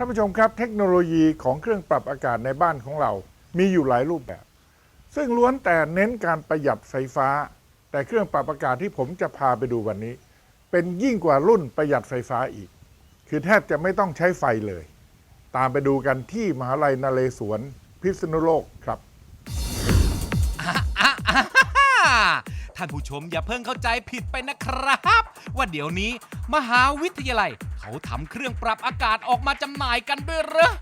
ท่านผู้ชมครับเทคโนโลยีของเครื่องปรับอากาศในบ้านของเรา มีอยู่หลายรูปแบบ ซึ่งล้วนแต่เน้นการประหยัดไฟฟ้า แต่เครื่องปรับอากาศที่ผมจะพาไปดูวันนี้ เป็นยิ่งกว่ารุ่นประหยัดไฟฟ้าอีก คือแทบจะไม่ต้องใช้ไฟเลย ตามไปดูกันที่มหาลัยนเรศวรพิษณุโลกครับ ท่านผู้ชมอย่าเพิ่งเข้าใจผิดไปนะครับ ว่าเดี๋ยวนี้ มหาวิทยาลัย เขาทำเครื่องปรับอากาศออกมาจำหน่ายกันด้วยเหรอ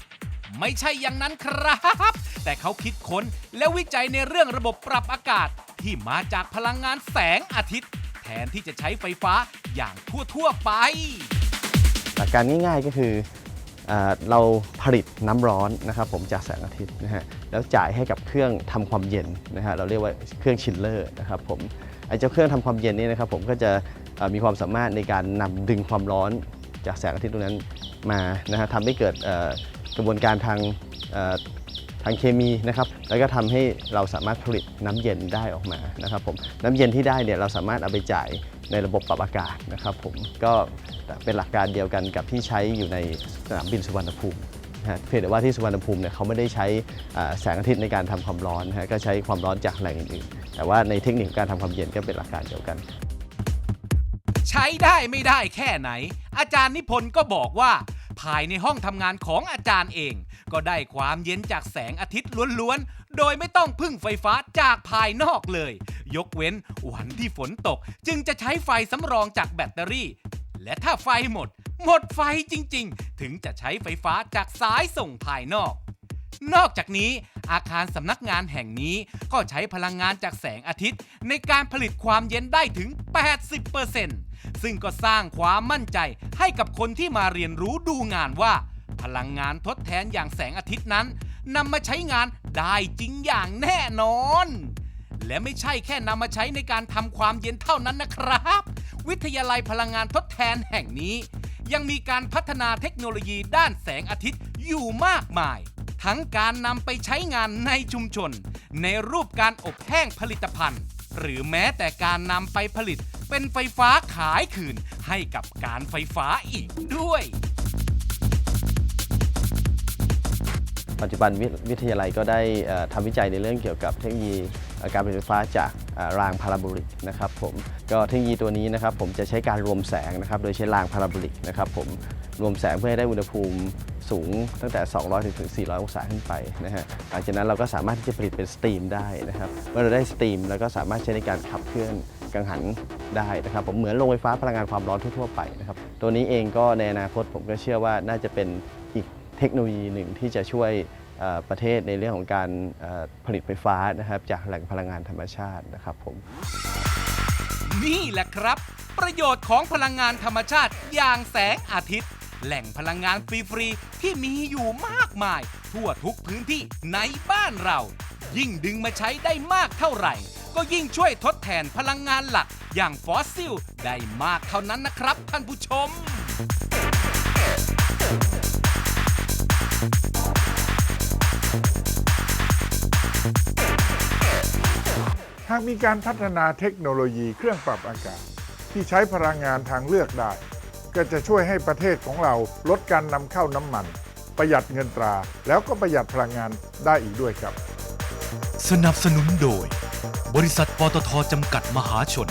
ไม่ใช่อย่างนั้นครับ แต่เขาคิดค้นและวิจัยในเรื่องระบบปรับอากาศ ที่มาจากพลังงานแสงอาทิตย์ แทนที่จะใช้ไฟฟ้าอย่างทั่วๆไป หลักการง่ายๆก็คือ เราผลิตน้ำร้อนนะครับผมจากแสงอาทิตย์นะฮะแล้วจ่ายให้กับเครื่องทำความเย็นนะฮะเราเรียกว่าเครื่องชิลเลอร์นะครับผมไอ้เจ้าเครื่องทำความเย็นนี่นะครับผมก็จะมีความสามารถในการนำดึงความร้อนจากแสงอาทิตย์ตรงนั้นมานะฮะทำให้เกิดกระบวนการทางทางเคมีนะครับแล้วก็ทำให้เราสามารถผลิตน้ำเย็นได้ออกมานะครับผมน้ำเย็นที่ได้เนี่ยเราสามารถเอาไปจ่าย ในระบบปรับอากาศนะครับผมก็เป็นหลักการเดียวกันกับที่ใช้อยู่ในสนามบินสุวรรณภูมินะเพียงแต่ว่าที่สุวรรณภูมิเนี่ยเขาไม่ได้ใช้แสงอาทิตย์ในการทำความร้อนนะฮะก็ใช้ความร้อนจากแหล่งอื่นๆแต่ว่าในเทคนิคการทำความเย็นก็เป็นหลักการเดียวกัน ใช้ได้ไม่ได้แค่ไหน อาจารย์นิพนธ์ก็บอกว่า ภายในห้องทำงานของอาจารย์เอง ก็ได้ความเย็นจากแสงอาทิตย์ล้วนๆ โดยไม่ต้องพึ่งไฟฟ้าจากภายนอกเลย ยกเว้นวันที่ฝนตก จึงจะใช้ไฟสำรองจากแบตเตอรี่ และถ้าไฟหมด หมดไฟจริง ๆ ถึงจะใช้ไฟฟ้าจากสายส่งภายนอก นอกจากนี้อาคารสำนักงานแห่งนี้ก็ใช้พลังงานจากแสงอาทิตย์ ในการผลิตความเย็นได้ถึง 80%ซึ่งก็สร้างความมั่นใจให้กับคนที่มาเรียนรู้ดูงานว่า พลังงานทดแทนอย่างแสงอาทิตย์นั้นนำมาใช้งานได้จริงอย่างแน่นอน และไม่ใช่แค่นำมาใช้ในการทำความเย็นเท่านั้นนะครับ วิทยาลัยพลังงานทดแทนแห่งนี้ ยังมีการพัฒนาเทคโนโลยีด้านแสงอาทิตย์อยู่มากมาย ทั้งการนำไปใช้งานในชุมชน ในรูปการอบแห้งผลิตภัณฑ์ หรือแม้แต่การนำไปผลิตเป็นไฟฟ้าขายคืนให้กับการไฟฟ้าอีกด้วย ปัจจุบันวิทยาลัยก็ได้ทำวิจัยในเรื่องเกี่ยวกับเทคโนโลยีการผลิตไฟฟ้าจากรางพาราโบลิกนะครับผมก็เทคโนโลยีตัวนี้นะครับผมจะใช้การรวมแสงนะครับโดยใช้รางพาราโบลิกนะครับผมรวมแสงเพื่อให้ได้อุณหภูมิสูงตั้งแต่ 200 ถึง 400 องศาขึ้นไปนะฮะหลังจากนั้นเราก็สามารถที่จะผลิตเป็นสตรีมได้นะครับเมื่อเราได้สตรีมเราก็สามารถใช้ในการขับเคลื่อนกังหันได้นะครับผมเหมือนโรงไฟฟ้าพลังงานความร้อนทั่วๆไปนะครับตัวนี้เองก็ในอนาคตผมก็เชื่อว่าน่าจะเป็น เทคโนโลยีหนึ่งที่จะช่วยประเทศในเรื่องของการผลิตไฟฟ้านะครับจากแหล่งพลังงานธรรมชาตินะครับผม นี่แหละครับ ประโยชน์ของพลังงานธรรมชาติอย่างแสงอาทิตย์ แหล่งพลังงานฟรีๆที่มีอยู่มากมาย ทั่วทุกพื้นที่ในบ้านเรา ยิ่งดึงมาใช้ได้มากเท่าไหร่ ก็ยิ่งช่วยทดแทนพลังงานหลักอย่างฟอสซิลได้มากเท่านั้นนะครับท่านผู้ชม หากมีการพัฒนาเทคโนโลยีเครื่องปรับอากาศ ที่ใช้พลังงานทางเลือกได้ ก็จะช่วยให้ประเทศของเราลดการนำเข้าน้ำมัน ประหยัดเงินตราแล้วก็ประหยัดพลังงานได้อีกด้วยครับ สนับสนุนโดย บริษัทปตทจำกัดมหาชน